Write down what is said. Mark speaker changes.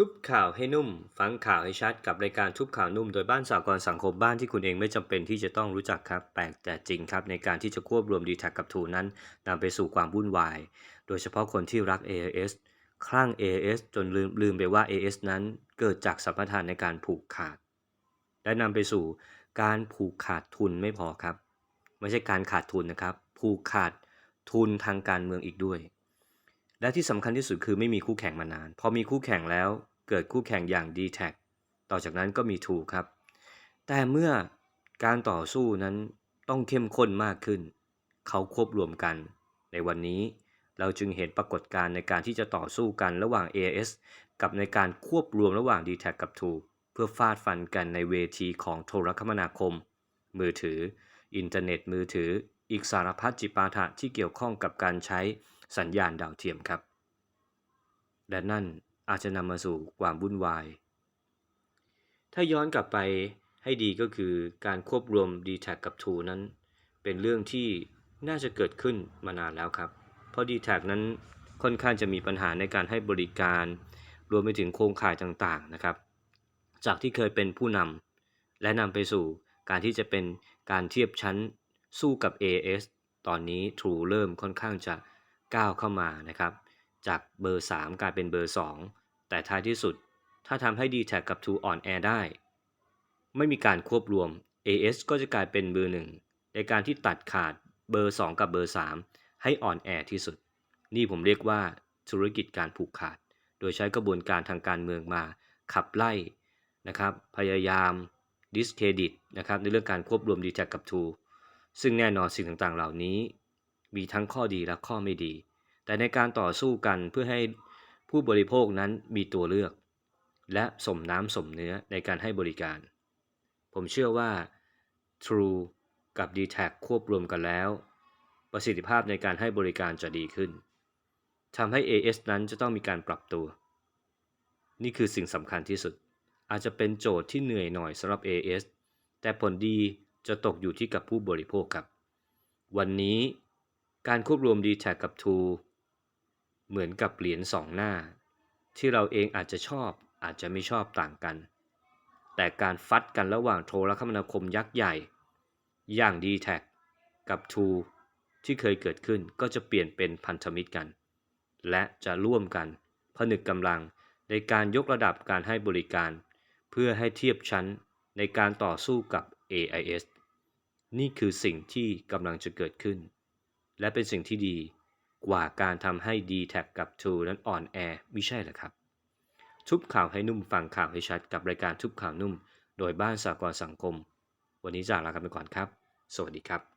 Speaker 1: ทุบข่าวให้นุ่ม ฟังข่าวให้ชัดกับรายการทุบข่าวนุ่ม โดยบ้านสากลสังคมบ้านที่คุณเองไม่จำเป็นที่จะต้องรู้จักครับแปลกแต่จริงครับ ในการที่จะควบรวม d t แท็กับทูนั้นนำไปสู่ความวุ่นวาย โดยเฉพาะคนที่รัก AIS คลั่ง AIS จนลืมลืมไปว่า AS นั้นเกิดจากสัมปทานในการผูกขาด และนำไปสู่การผูกขาดทุนไม่พอครับ ไม่ใช่การขาดทุนนะครับ ผูกขาดทุนทางการเมืองอีกด้วย และที่สำคัญที่สุดคือไม่มีคู่แข่งมานาน พอมีคู่แข่งแล้วเกิดคู่แข่งอย่าง d t แทต่อจากนั้นก็มีทูครับ แต่เมื่อการต่อสู้นั้นต้องเข้มข้นมากขึ้น เขาควบรวมกัน ในวันนี้เราจึงเห็นปรากฏการณ์ในการที่จะต่อสู้กันระหว่าง AS กับในการควบรวมระหว่าง d t แทกับทูเพื่อฟาดฟันกันในเวทีของโทรคมนาคม มือถือ อินเทอร์เน็ตมือถือ อีกสารพัดจิปาถะที่เกี่ยวข้องกับการใช้ สัญญาณดาวเทียมครับ และนั่นอาจจะนำมาสู่ความวุ่นวาย ถ้าย้อนกลับไปให้ดีก็คือการควบรวม d t แทกับ t o นั้น เป็นเรื่องที่น่าจะเกิดขึ้นมานานแล้วครับ เพราะ d t แทนั้นค่อนข้างจะมีปัญหาในการให้บริการ รวมไปถึงโครงข่ายต่างๆนะครับ จากที่เคยเป็นผู้นำและนำไปสู่การที่จะเป็นการเทียบชั้นสู้กับ AS ตอนนี้ True เริ่มค่อนข้างจะ ก้าวเข้ามานะครับ จากเบอร์ 3 กลายเป็นเบอร์ 2 แต่ท้ายที่สุด ถ้าทำให้ d t แทกับ True อ่อนแอได้ ไม่มีการควบรวม AS ก็จะกลายเป็นเบอร์ 1 ในการที่ตัดขาดเบอร์ 2 กับเบอร์ 3 ให้อ่อนแอที่สุด นี่ผมเรียกว่าธุรกิจการผูกขาด โดยใช้กระบวนการทางการเมืองมาขับไล่นะครับ พยายามดิสเครดิตนะครับในเรื่องการควบรวม d t แทกับ True ซึ่งแน่นอนสิ่งต่างๆ เหล่านี้ มีทั้งข้อดีและข้อไม่ดี แต่ในการต่อสู้กันเพื่อให้ผู้บริโภคนั้นมีตัวเลือก และสมน้ำสมเนื้อในการให้บริการ ผมเชื่อว่า True กับ d t แทควบรวมกันแล้ว ประสิทธิภาพในการให้บริการจะดีขึ้นทำให้ AS นั้นจะต้องมีการปรับตัว นี่คือสิ่งสำคัญที่สุด อาจจะเป็นโจทย์ที่เหนื่อยหน่อยสำหรับ AS แต่ผลดีจะตกอยู่ที่กับผู้บริโภคครับ วันนี้ การควบรวม d t แทกับ True เหมือนกับเหรียญสองหน้า ที่เราเองอาจจะชอบอาจจะไม่ชอบต่างกัน แต่การฟัดกันระหว่างโทรคมนาคมยักษ์ใหญ่ อย่าง d t แทกับ True ที่เคยเกิดขึ้นก็จะเปลี่ยนเป็นพันธมิตรกัน และจะร่วมกันผนึกกำลังในการยกระดับการให้บริการ เพื่อให้เทียบชั้นในการต่อสู้กับ AIS นี่คือสิ่งที่กำลังจะเกิดขึ้น และเป็นสิ่งที่ดีกว่าการทำให้ d t แทกับ True นั้นอ่อนแอไม่ใช่หรอครับ ทุบข่าวให้นุ่มฟังข่าวให้ชัดกับรายการทุบข่าวนุ่ม โดยบ้านสากลสังคม วันนี้จากลากันไปก่อนครับ สวัสดีครับ